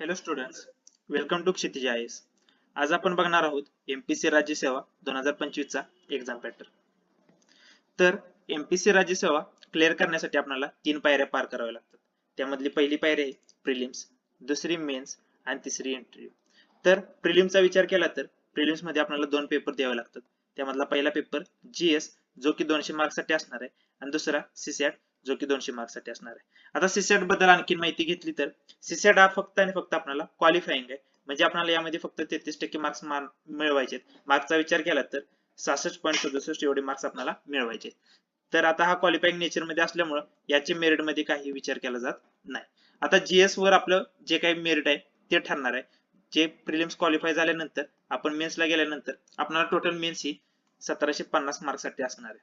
Hello students welcome to Kshitij I S आज आपण बघणार आहोत एमपीसी राज्य सेवा दोन हजार पंचवीस चा एक्झाम पॅटर्न तर एमपीसी राज्य सेवा क्लिअर करण्यासाठी आपल्याला तीन पायऱ्या पार कराव्या लागतात. त्यामधली पहिली पायरी आहे प्रिलिम्स दुसरी मेन्स आणि तिसरी इंटरव्ह्यू तर प्रिलिम्सचा विचार केला तर प्रिलिम्समध्ये आपल्याला दोन पेपर द्यावे लागतात. त्यामधला पहिला पेपर जीएस जो की दोनशे मार्क्ससाठी असणार आहे आणि दुसरा सीसॅट जो की दोनशे मार्क्ससाठी असणार आहे. आता सीसेटबद्दल आणखी माहिती घेतली तर सीसेट हा फक्त आणि फक्त आपल्याला क्वालिफाईंग आहे. म्हणजे आपल्याला यामध्ये फक्त तेहतीस टक्के मार्क्स मिळवायचे मार्क्सचा विचार केला तर सहासष्ट पॉईंट सदुसष्ट एवढे मार्क्स आपल्याला मिळवायचे तर आता हा क्वालिफाईंग नेचरमध्ये असल्यामुळे याचे मेरिटमध्ये काही विचार केला जात नाही. आता जीएस वर आपलं जे काही मेरिट आहे ते ठरणार आहे. जे प्रिलिम्स क्वालिफाय झाल्यानंतर आपण मेन्सला गेल्यानंतर आपल्याला टोटल मेन्स ही सतराशे पन्नास मार्क्ससाठी असणार आहे.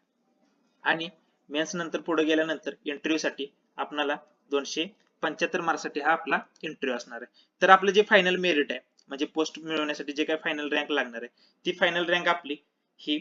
आणि मेन्स नंतर पुढे गेल्यानंतर इंटरव्ह्यू साठी आपणाला दोनशे पंच्याहत्तर मार्कसाठी हा आपला इंटरव्ह्यू असणार आहे. तर आपलं जे फायनल मेरिट आहे म्हणजे पोस्ट मिळवण्यासाठी जे काय फायनल रँक लागणार आहे ती फायनल रँक आपली ही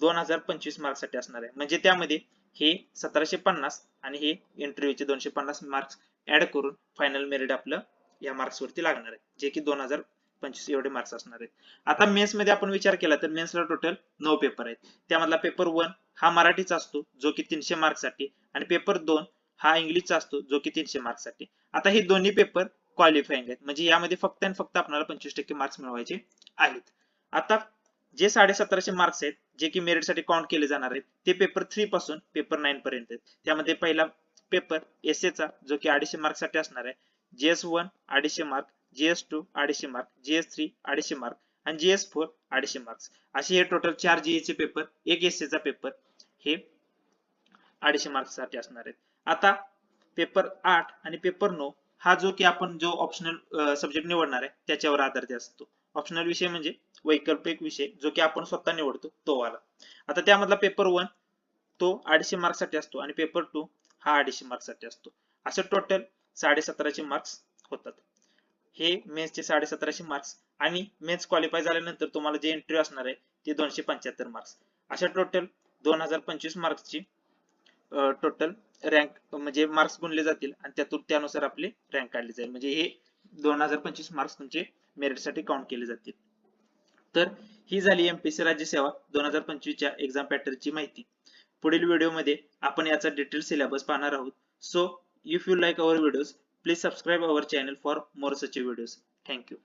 दोन हजार पंचवीस मार्कसाठी असणार आहे. म्हणजे त्यामध्ये हे सतराशे पन्नास आणि हे इंटरव्ह्यूचे दोनशे पन्नास मार्क्स ऍड करून फायनल मेरिट आपलं या मार्क्स वरती लागणार आहे. जे की दोन हजार पंचवीस एवढे मार्क्स असणार आहेत. आता मेन्समध्ये आपण विचार केला तर मेन्सला टोटल नऊ पेपर आहेत. त्यामधला पेपर वन हा मराठीचा असतो जो की तीनशे मार्क्ससाठी. आणि पेपर दोन हा इंग्लिशचा असतो जो की तीनशे मार्क्ससाठी. आता हे दोन्ही पेपर क्वालिफाईंग आहेत. म्हणजे यामध्ये फक्त आणि फक्त आपल्याला पंचवीस टक्के मार्क्स मिळवायचे आहेत. आता जे साडे सतराशे मार्क्स आहेत जे की मेरिटसाठी काउंट केले जाणार आहेत ते पेपर थ्री पासून पेपर नाईन पर्यंत आहेत. त्यामध्ये पहिला पेपर एस चा जो की अडीचशे मार्क्ससाठी साठी असणार आहे. जीएस वन अडीचशे मार्क जीएस टू अडीचशे मार्क जीएस थ्री अडीचशे मार्क आणि जीएस फोर अडीचशे मार्क्स असे हे टोटल चार जीएचे पेपर एक एस चा पेपर हे अडीचशे मार्क्ससाठी असणार आहेत. आता पेपर आठ आणि पेपर नऊ हा जो की आपण जो ऑप्शनल सब्जेक्ट निवडणार आहे त्याच्यावर आधारित असतो. ऑप्शनल विषय म्हणजे वैकल्पिक विषय जो की आपण स्वतः निवडतो तो वाला. आता त्यामधला पेपर वन तो अडीचशे मार्क्ससाठी असतो आणि पेपर टू हा अडीचशे मार्क्ससाठी असतो. असं टोटल साडेसतराशे मार्क्स होतात. हे मेन्सचे साडेसतराशे मार्क्स आणि मेन्स क्वालिफाय झाल्यानंतर तुम्हाला जे एंट्री असणार आहे ते दोनशे पंच्याहत्तर मार्क्स अशा टोटल दोन हजार पंचवीस मार्क्सची टोटल रँक म्हणजे मार्क्स गुणले जातील आणि त्यातून त्यानुसार आपले रँक काढले जाईल. म्हणजे हे दोन हजार पंचवीस मार्क्स तुमचे मेरिटसाठी काउंट केले जातील. तर ही झाली एमपीसी राज्य सेवा दोन हजार पंचवीसच्या एक्झाम पॅटर्नची माहिती. पुढील व्हिडिओमध्ये आपण याचा डिटेल सिलेबस पाहणार आहोत. So if you like our videos Please subscribe our channel for more such videos. Thank you.